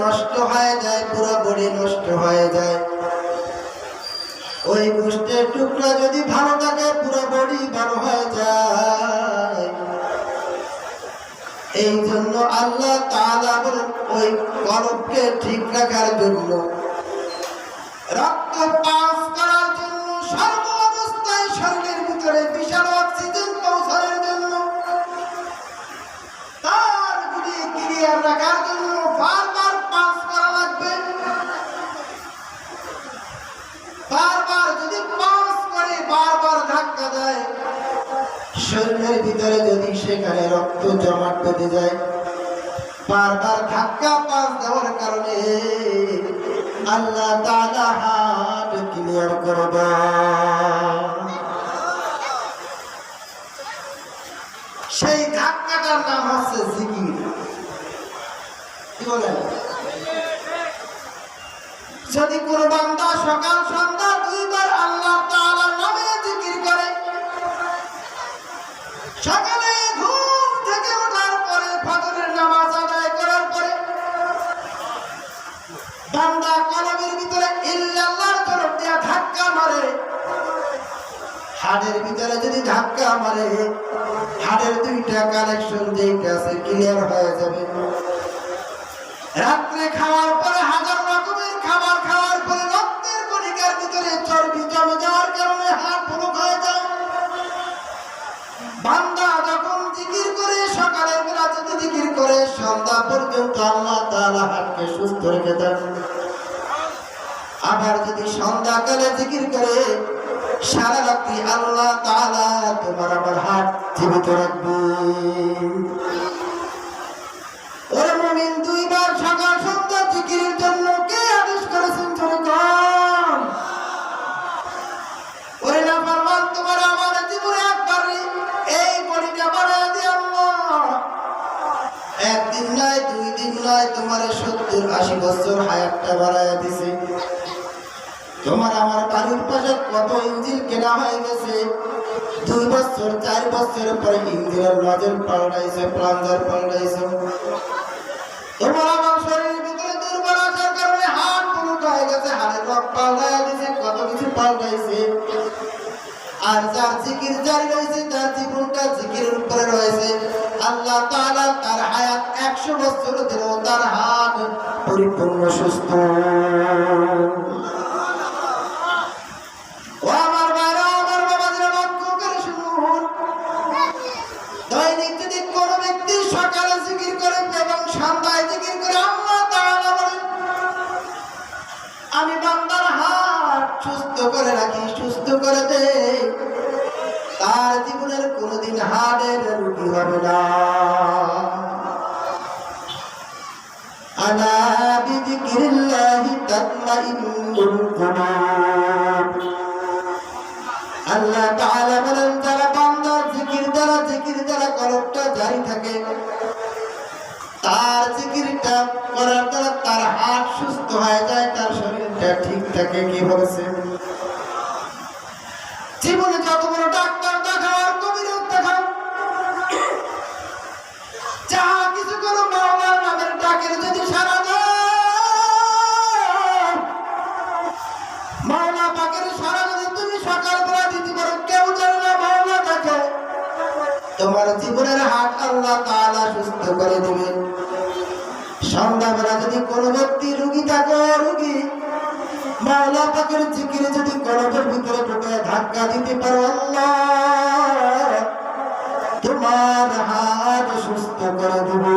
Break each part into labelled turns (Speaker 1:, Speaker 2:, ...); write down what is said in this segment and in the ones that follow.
Speaker 1: নষ্ট হয়ে যায় পুরো বডি নষ্ট হয়ে যায়। ওই গোষ্ঠের টুকরা যদি ভালো থাকে পুরো বডি ভালো হয়ে যায়। এই জন্য আল্লাহ ওই কলবকে ঠিক রাখার জন্য। রক্ত পাস ভিতরে যদি সেখানে রক্ত জমাট বেঁধে যায়, বারবার ধাক্কা পাস দেওয়ার কারণে আল্লাহ তাআলা হার্ট ক্লিয়ার করে সেই ধাক্কাটার নাম হচ্ছে জিকির। কি বলেন? যদি কোনো বান্দা সকাল সন্ধ্যা দুইবার আল্লাহ হাড়ের ভিতরে যদি ধাক্কা মারে, হাড়ের দুইটা কানেকশন যেইটা আছে ক্লিয়ার হয়ে যাবে। রাত্রে খাওয়ার পরে, হাজার রকমের খাবার খাওয়ার পরে, রক্তের কণিকার ভিতরে চর্বি জমে যাওয়ার কারণে হাড় ফুলক হয়ে যায়। বান্দা যখন জিকির করে, সকালের বেলা যদি জিকির করে, সন্ধ্যা পর্যন্ত আল্লাহ তাআলা হাতকে সুস্থ রেখে দেন। আবার যদি সন্ধ্যাকালে জিকির করে সারা রাত্রি আল্লাহ তোমার আমার হাত জীবিত রাখবে। এই একদিন নয়, দুই দিন নয়, তোমার সত্তর আশি বছর হায়াতটা বাড়ায় দিছে। কত ইঞ্জিন কেনা হয়ে গেছে? দুই বছর, চার বছর পরে ইঞ্জিনের নজর পাল্টাইছে প্লাঞ্জার পাল্টাইছে। শরীরের ভিতরে কারণে হয়ে গেছে কত কিছু পাল্টাইছে। আর রয়েছে, তার উপরে রয়েছে। আল্লাহ তার বছর তার হাত পরিপূর্ণ সুস্থ। দৈনিক যদি কোনো ব্যক্তি সকালে জিকির করে এবং জিকির করে আমি হাত সুস্থ করে রাখি, সুস্থ করে দে তার জীবনের কোনোদিন হাড়ের রুগী হবে না। আলা বিযিকিরিল্লাহি তাতমাইন্নুল কুলুব আল্লাহ জিকির দ্বারা কলবটা জারি থাকে। তার জিকিরটা করার দ্বারা তার হাত সুস্থ হয়ে যায়, তার শরীরটা ঠিক থাকে। কি বলেছে জীবনে যত বড় ডাক্তার তোমার জীবনের হাট আল্লাহ তাআলা সুস্থ করে দেবে। সন্ধ্যাবেলা যদি কোনো ব্যক্তি রুগী থাকে রুগী, মাওলা পাকের জিকিরে যদি কলবের ভিতরে ঢুকে ধাক্কা দিতে পারো, আল্লাহ, তোমার হাত সুস্থ করে দেবে।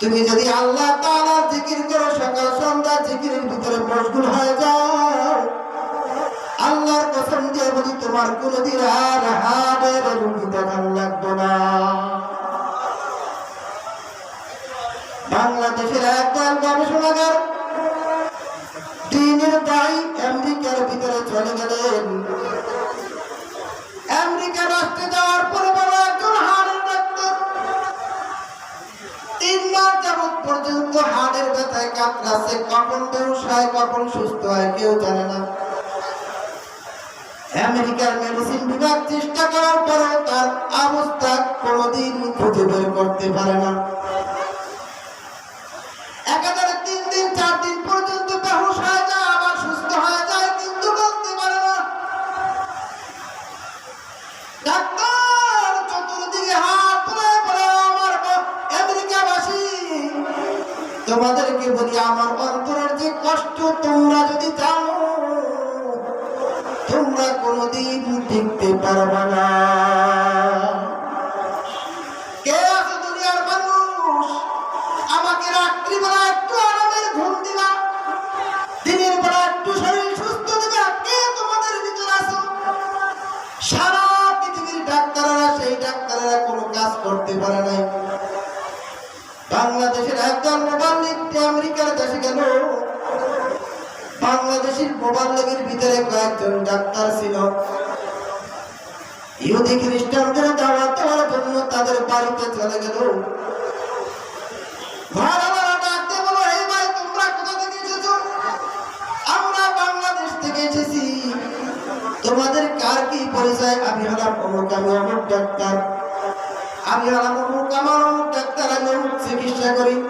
Speaker 1: তুমি যদি আল্লাহ তাআলার জিকির করো, সকাল, সন্ধ্যা জিকিরের ভিতরে মশগুল হয়ে যাও আল্লাহর কসম দিয়ে বলি, তোমার কোনদিন আর হাড়ের রুগী দেখান লাগবে না। বাংলাদেশের একদল গবেষণাগার দিনের দায়ী আমেরিকার ভিতরে চলে গেলেন। আমেরিকা রাষ্ট্রে যাওয়ার পরে বড় একজন হাড়ের ডাক্তার তিন মাস যাবৎ পর্যন্ত হাড়ের ব্যথায় কাতরাচ্ছে, কখন হয় কখন সুস্থ হয় কেউ জানে না। আমেরিকার মেডিসিন বিভাগ চেষ্টা করার পরেও তার অবস্থা কোনোদিন খুঁজে বের করতে পারে না। তোমরা যদি জানো, তোমরা কোনোদিন টিকতে পারবে না। কে মানুষ? আমাকে একটু আরামের ঘুম দিবা, দিনের একটু শরীর সুস্থ তোমাদের ভিতরে আছো? সারা পৃথিবীর ডাক্তাররা, সেই ডাক্তাররা কোনো কাজ করতে পারে বাংলাদেশের একজন মোবাল্লিক আমেরিকার দেশে গেল। বাংলাদেশের মোবাল্লিকের ভিতরে কয়েকজন ডাক্তার ছিল। ইহুদি খ্রিস্টানদের দাওয়াত দেওয়ার জন্য তাদের বাড়িতে চলে গেল। ঘরওয়ালা ডাকতে বলো, "এই ভাই, তোমরা কোথা থেকে এসেছ?" "আমরা বাংলাদেশ থেকে এসেছি। তোমাদের কার কি পরিচয়? আমি হলাম অমুক আমি অমুক ডাক্তার। আমি হলাম অমুক আমার অমুক ডাক্তার। আমি অমুক চিকিৎসা করি।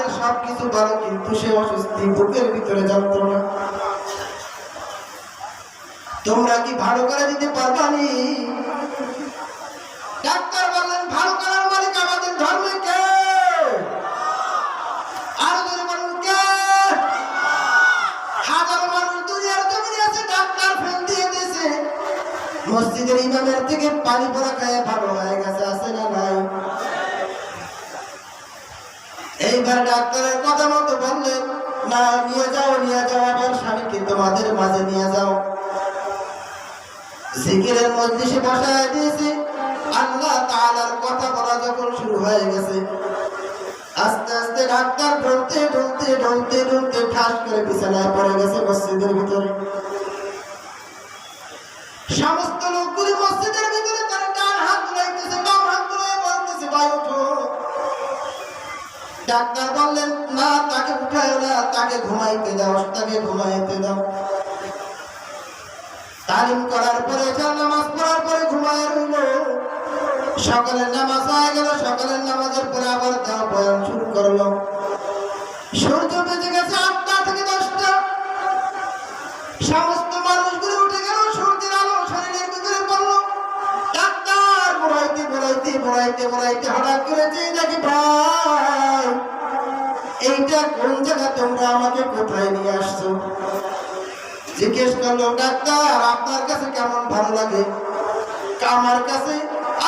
Speaker 1: কিছু ভালো, কিন্তু সে অস্বস্তি, বুকের ভিতরে যন্ত্রণা। তোমরা কি ভালো করে দিতে পারবা নি? ডাক্তার বললেন, ভালো করার মালিক আমাদের ধর্মে কে? মসজিদের ইমামের থেকে পানি পড়া খায় ভালো হয়ে গেছে, আছে না নাই ডাক্তারের কথা মতো বললেন, না, নিয়ে যাও নিয়ে যাও, আবার স্বামীকে তোমাদের মাঝে নিয়ে যাও। জিকিরের মজলিসে বসায় দিয়েছে। আল্লাহ তাআলার কথা বলা যখন শুরু হয়ে গেছে, আস্তে আস্তে ডাক্তার ঢলতে ঢলতে ঢলতে ঢলতে ঠাস করে বিছানায় পড়ে গেছে মসজিদের ভিতরে। সমস্ত লোকগুলি মসজিদের ভিতরে তার ডান হাত তুলাইতেছে বাম হাত তুলাই বলতেছে, ভাই ওঠো ডাক্তার বললেন, না, তাকে উঠায় না, তাকে ঘুমাইতে দাও, তাকে ঘুমাইতে দাও। তালিম করার পরে নামাজ পড়ার পরে ঘুমায় রইল। সকালের নামাজ হয়ে গেল, সকালের নামাজের পরে আবার দেওয়া বয়ান শুরু করল। সূর্য বেজে গেছে আটটা থেকে দশটা। সমস্ত মানুষগুলো উঠে গেল, সূর্যের আলো শরীরের ভিতরে পড়ল। ডাক্তার বড়াইতে বড়াইতে বড়াইতে বড়াইতে হঠাৎ করে যে দেখি, ভাই এইটা কোন জায়গা তোমরা আমাকে কোথায় নিয়ে আসছো? জিজ্ঞেস করল, ডাক্তার, আপনার কাছে কেমন ভালো লাগে? আমার কাছে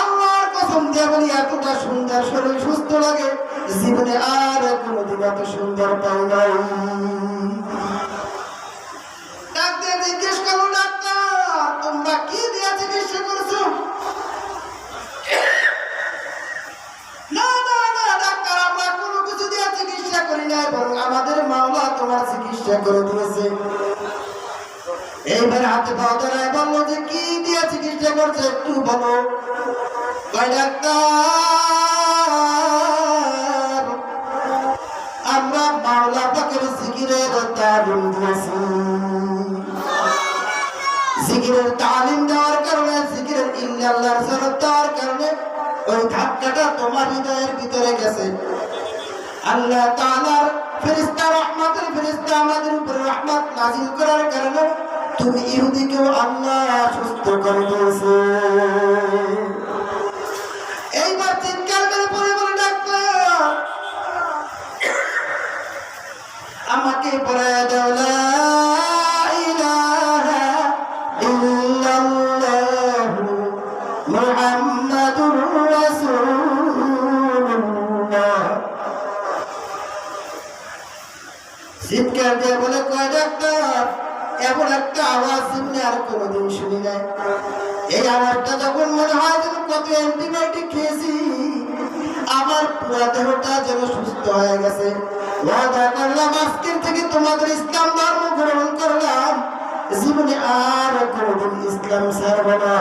Speaker 1: আল্লাহর কসম দিয়ে বলি, এতটা সুন্দর শরীর, সুস্থ লাগে। জীবনে আর কোনোদিন এত সুন্দর পাই নাই। ডাক্তার জিজ্ঞেস করল, ডাক্তার, তোমরা কি দিয়ে চিকিৎসা করছ না না না ডাক্তার আমরা কোনো কিছু দিয়ে চিকিৎসা করি নাই, বরং আমাদের মাওলা তোমার চিকিৎসা করে দিয়েছে। এইবার হাতে পাও ধরায় বলল যে কি দিয়ে চিকিৎসা করছে একটু বলো। আমরা মাওলা পাকের জিকিরের তালিম দিয়েছি। তালিম দেওয়ার কারণে, জিকিরের ইল্লাল্লাহর সরত দেওয়ার কারণে ওই ধাক্কাটা তোমার হৃদয়ের ভিতরে গেছে। আল্লাহ তাআলার ফেরেশতা রহমতের ফেরেশতা আমাদের উপর রহমত নাযিল করার কারণে তুমি ইহুদিকেও আল্লাহ সুস্থ করে দিয়েছে। এইবার চিৎকার করে পরে বলে ডাকবে আমাকে পড়ায় দাও আওয়াজ শুনলে আর কোনোদিন শুনি নাই। এই আওয়াজটা যখন মনে হয় যেন কত অ্যান্টিবায়োটিক খেয়েছি, আমার পুরো দেহটা যেন সুস্থ হয়ে গেছে। আজকের থেকে তোমাদের ইসলাম ধর্ম গ্রহণ করলাম। জীবনে আর কোনোদিন ইসলাম ছাড়ব না।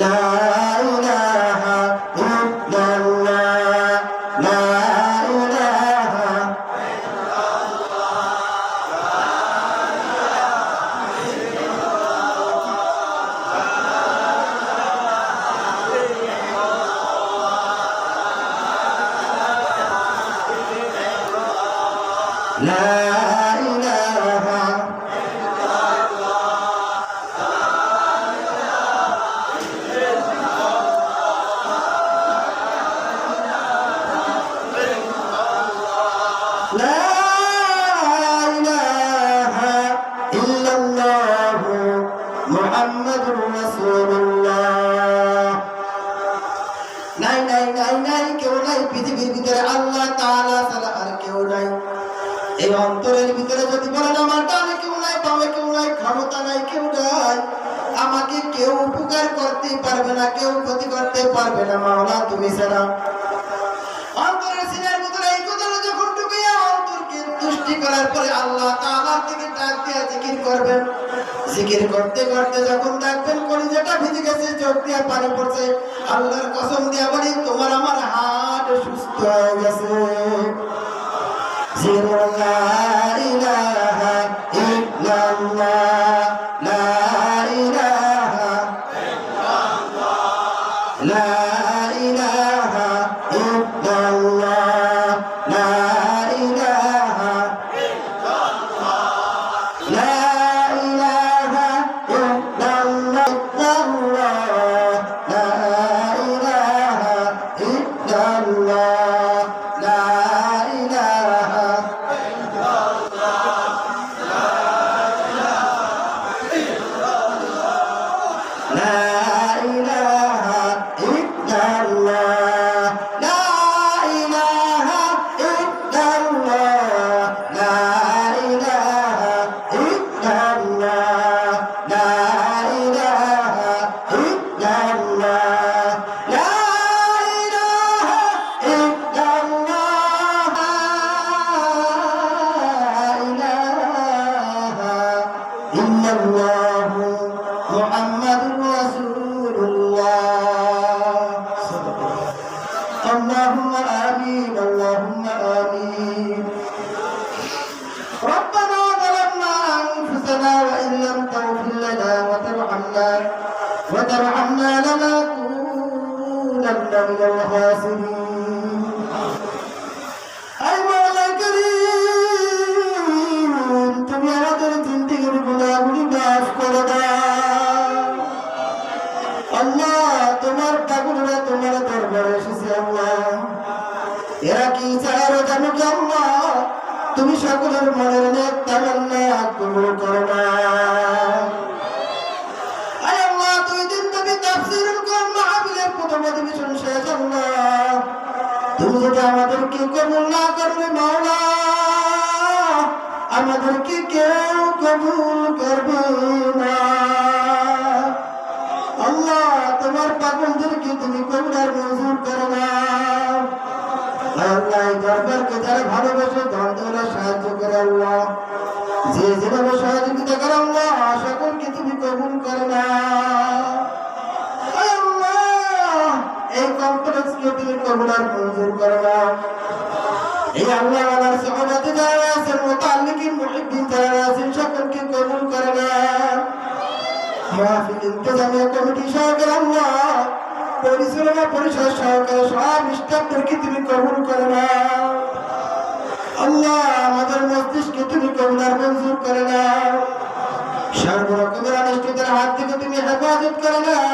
Speaker 1: লা মুহাম্মাদুর রাসূলুল্লাহ। নাই নাই নাই নাই, কেউ নাই পৃথিবীর ভিতরে আল্লাহ তাআলা ছাড়া আর কেউ নাই। এই অন্তরের ভিতরে যদি বলেন আমার ডানে কেউ নাই, বামে কেউ নাই, ক্ষমতা নাই, কেউ নাই, আমাকে কেউ উপকার করতে পারবে না, কেউ ক্ষতি করতে পারবে না, মাওলা, তুমি ছাড়া। অন্তরের সিনার ভিতরে এই কথাটা যখন ঢুকিয়া অন্তরকে তুষ্টি করার পরে আল্লাহ তাআলা থেকে ডাক দিয়ে জিকির করবেন। জিকির করতে করতে যখন দেখবেন যেটা ভিজে গেছে, চোখ দিয়ে পানি পড়ছে, আল্লাহর কসম দিয়ে বলি, তোমার আমার হাট সুস্থ হয়ে গেছে। কবুল করো না। তুমি যদি আমাদেরকে কবুল না করবে মাওলা, আমাদেরকে কেউ কবুল করবে না। আল্লাহ, তোমার পাগলদেরকে তুমি কবুলার মঞ্জুর করো না। আল্লাহ দরবারকে যারা ভালোবাসে ধন সাহায্য করে, আল্লাহ। যে যেভাবে সহযোগিতা করে আল্লাহ সকলকে তুমি কবুল করো না। এই কমপ্লেক্সকে তুমি কবুলার মঞ্জুর করো না। এই আল্লাহ আল্লাহর সহমতে যারা আছেন, মোতাল্লিকিন মুহিব্বিন যারা আছেন, সকলকে কবুল করে না। মাহফিল ইন্তজামিয়া কমিটি সহকারে আল্লাহ, পরিচালনা পরিষদ সহকারে সব স্টাফদেরকে তুমি কবুল করে নাও আল্লাহ, আমাদের মস্তিষ্কে তুমি হেফাজত করে নাও